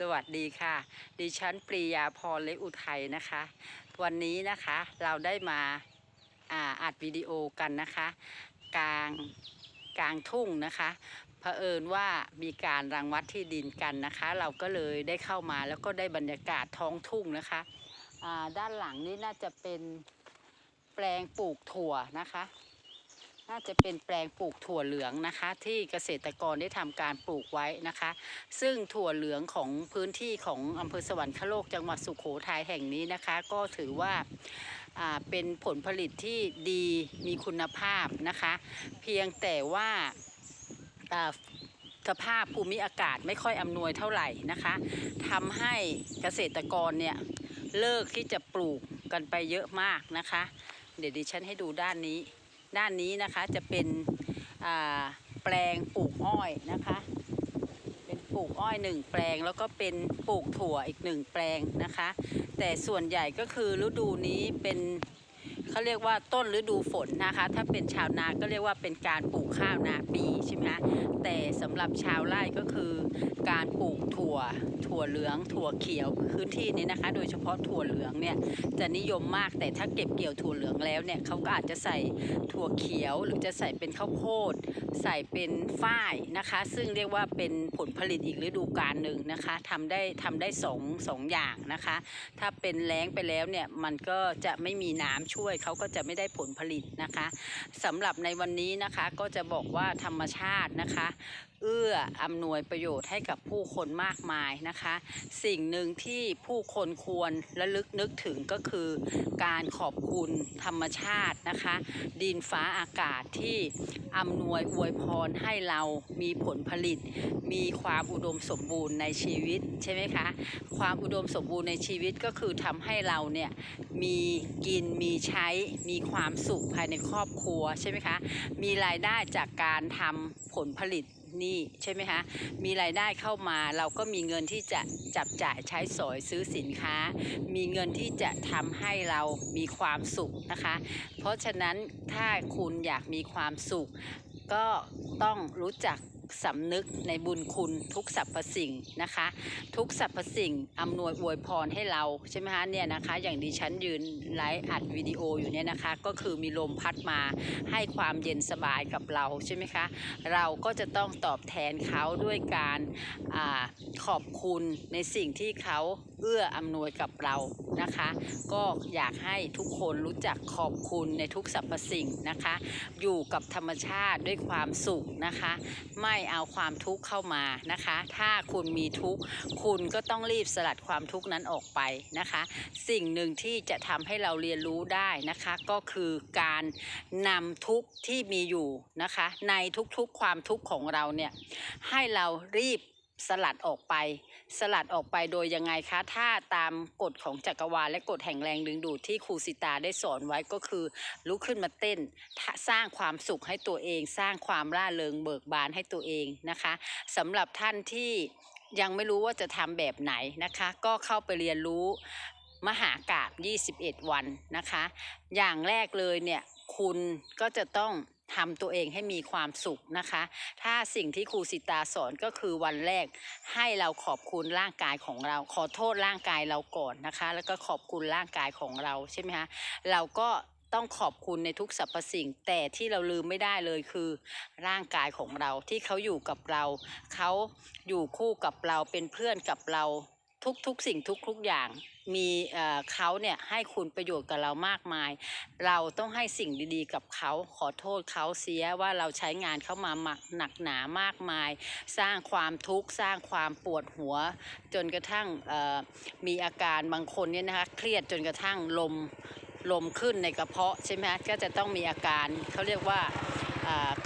สวัสดีค่ะ ดิฉันปรียาพรเลอุทัยนะคะ วันนี้นะคะเราได้มาอ่าอัดวิดีโอกันนะคะ กลางกลางทุ่งนะคะเผอิญว่ามีการรังวัดที่ดินกันนะคะ เราก็เลยได้เข้ามาแล้วก็ได้บรรยากาศท้องทุ่งนะคะอ่าด้านหลังนี่น่าจะเป็นแปลงปลูกถั่วนะคะ น่าจะเป็นแปลงปลูกถั่วเหลืองนะคะ ที่เกษตรกรได้ทำการปลูกไว้นะคะ ซึ่งถั่วเหลืองของพื้นที่ของอำเภอสวรรคโลกจังหวัดสุโขทัยแห่งนี้นะคะ ก็ถือว่าเป็นผลผลิตที่ดีมีคุณภาพนะคะ เพียงแต่ว่าสภาพภูมิอากาศไม่ค่อยอำนวยเท่าไหร่นะคะทำให้เกษตรกรเนี่ยเลิกที่จะปลูกกันไปเยอะมากนะคะ เดี๋ยวดิฉันให้ดูด้านนี้ ด้านนี้นะคะจะเป็นแปลงปลูกอ้อยนะคะ เป็นปลูกอ้อยหนึ่งแปลงแล้วก็เป็นปลูกถั่วอีกหนึ่งแปลงนะคะ แต่ส่วนใหญ่ก็คือฤดูนี้เป็น เขาเรียกว่าต้นฤดูฝนนะคะ ถ้าเป็นชาวนาก็เรียกว่าเป็นการปลูกข้าวนาปีใช่ไหมคะแต่สำหรับชาวไร่ก็คือการปลูกถั่ว ถั่วเหลือง ถั่วเขียวพื้นที่นี้นะคะ โดยเฉพาะถั่วเหลืองเนี่ยจะนิยมมากแต่ถ้าเก็บเกี่ยวถั่วเหลืองแล้วเนี่ยเขาก็อาจจะใส่ถั่วเขียวหรือจะใส่เป็นข้าวโพดใส่เป็นฝ้ายนะคะ ซึ่งเรียกว่าเป็นผลผลิตอีกฤดูกาลหนึ่งนะคะทำได้ทำได้สองสองอย่างนะคะ ถ้าเป็นแล้งไปแล้วเนี่ยมันก็จะไม่มีน้ำช่วยเขาก็จะไม่ได้ผลผลิตนะคะสำหรับในวันนี้นะคะก็จะบอกว่าธรรมชาตินะคะ เอื้ออำนวยประโยชน์ให้กับผู้คนมากมายนะคะ สิ่งหนึ่งที่ผู้คนควรระลึกนึกถึงก็คือ การขอบคุณธรรมชาตินะคะ ดินฟ้าอากาศที่อำนวยอวยพรให้เรามีผลผลิต มีความอุดมสมบูรณ์ในชีวิตใช่ไหมคะ ความอุดมสมบูรณ์ในชีวิตก็คือทำให้เราเนี่ยมีกินมีใช้มีความสุขภายในครอบครัวใช่ไหมคะ มีรายได้จากการทำผลผลิต นี้ใช่ไหมคะมีรายได้เข้ามาเราก็มีเงินที่จะจับจ่ายใช้สอยซื้อสินค้า มีเงินที่จะทำให้เรามีความสุขนะคะ เพราะฉะนั้นถ้าคุณอยากมีความสุข ก็ต้องรู้จัก สำนึกในบุญคุณทุกสรรพสิ่งนะคะ ทุกสรรพสิ่งอำนวยอวยพรให้เราใช่ไหมคะเนี่ยนะคะ อย่างดิฉันยืนไลฟ์อัดวิดีโออยู่เนี่ยนะคะ ก็คือมีลมพัดมาให้ความเย็นสบายกับเราใช่ไหมคะเราก็จะต้องตอบแทนเขาด้วยการอาขอบคุณในสิ่งที่เขาเอื้ออำนวยกับเรานะคะ ก็อยากให้ทุกคนรู้จักขอบคุณในทุกสรรพสิ่งนะคะ อยู่กับธรรมชาติด้วยความสุขนะคะ ไม่เอาความทุกข์เข้ามานะคะ ถ้าคุณมีทุกข์คุณก็ต้องรีบสลัดความทุกข์นั้นออกไปนะคะ สิ่งหนึ่งที่จะทำให้เราเรียนรู้ได้นะคะ ก็คือการนำทุกข์ที่มีอยู่นะคะ ในทุกๆความทุกข์ของเราเนี่ยให้เรารีบ สลัดออกไป สลัดออกไปโดยยังไงคะ ถ้าตามกฎของจักรวาลและกฎแห่งแรงดึงดูดที่ครูสิตาได้สอนไว้ก็คือลุกขึ้นมาเต้น สร้างความสุขให้ตัวเอง สร้างความร่าเริงเบิกบานให้ตัวเองนะคะสำหรับท่านที่ยังไม่รู้ว่าจะทำแบบไหนนะคะ ก็เข้าไปเรียนรู้มหากาบ21 วันนะคะ อย่างแรกเลยเนี่ยคุณก็จะต้อง ทำตัวเองให้มีความสุขนะคะ ถ้าสิ่งที่ครูสิตาสอนก็คือวันแรกให้เราขอบคุณร่างกายของเรา ขอโทษร่างกายเราก่อนนะคะ แล้วก็ขอบคุณร่างกายของเราใช่ไหมคะเราก็ต้องขอบคุณในทุกสรรพสิ่ง แต่ที่เราลืมไม่ได้เลยคือ ร่างกายของเราที่เขาอยู่กับเรา เขาอยู่คู่กับเราเป็นเพื่อนกับเรา ทุกๆสิ่งทุกๆอย่างมีเขาเนี่ยให้คุณประโยชน์กับเรามากมาย เราต้องให้สิ่งดีๆ กับเขาขอโทษเขาเสียว่าเราใช้งานเขามาหมักหนักหนามากมาย สร้างความทุกข์สร้างความปวดหัว จนกระทั่งมีอาการบางคนเนี่ยนะคะเครียดจนกระทั่งลมลมขึ้นในกระเพาะใช่ไหมก็จะต้องมีอาการเขาเรียกว่า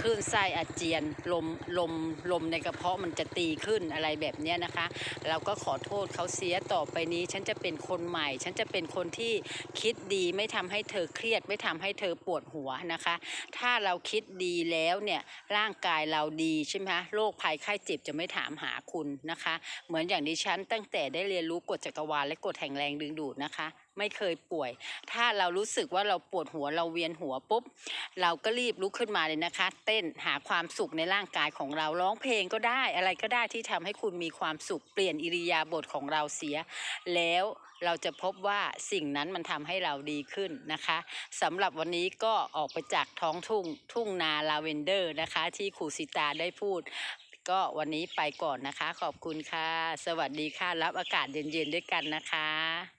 คลื่นไส้อาเจียนลมลมลมในกระเพาะมันจะตีขึ้นอะไรแบบนี้นะคะ เราก็ขอโทษเขาเสียต่อไปนี้ ฉันจะเป็นคนใหม่ ฉันจะเป็นคนที่คิดดีไม่ทำให้เธอเครียด ไม่ทำให้เธอปวดหัวนะคะ ถ้าเราคิดดีแล้วเนี่ยร่างกายเราดีใช่ไหมคะโรคภัยไข้เจ็บจะไม่ถามหาคุณนะคะ เหมือนอย่างดิฉันตั้งแต่ได้เรียนรู้กฎจักรวาลและกฎแห่งแรงดึงดูดนะคะ ไม่เคยป่วย ถ้าเรารู้สึกว่าเราปวดหัวเราเวียนหัวปุ๊บ เราก็รีบลุกขึ้นมาเลยนะคะ เต้นหาความสุขในร่างกายของเราร้องเพลงก็ได้ อะไรก็ได้ที่ทำให้คุณมีความสุขเปลี่ยนอิริยาบถของเราเสีย แล้วเราจะพบว่าสิ่งนั้นมันทำให้เราดีขึ้นนะคะสำหรับวันนี้ก็ออกไปจากท้องทุ่งทุ่งนาลาเวนเดอร์นะคะ ที่ครูสิตาได้พูด ก็วันนี้ไปก่อนนะคะ ขอบคุณค่ะ สวัสดีค่ะ รับอากาศเย็นๆด้วยกันนะคะ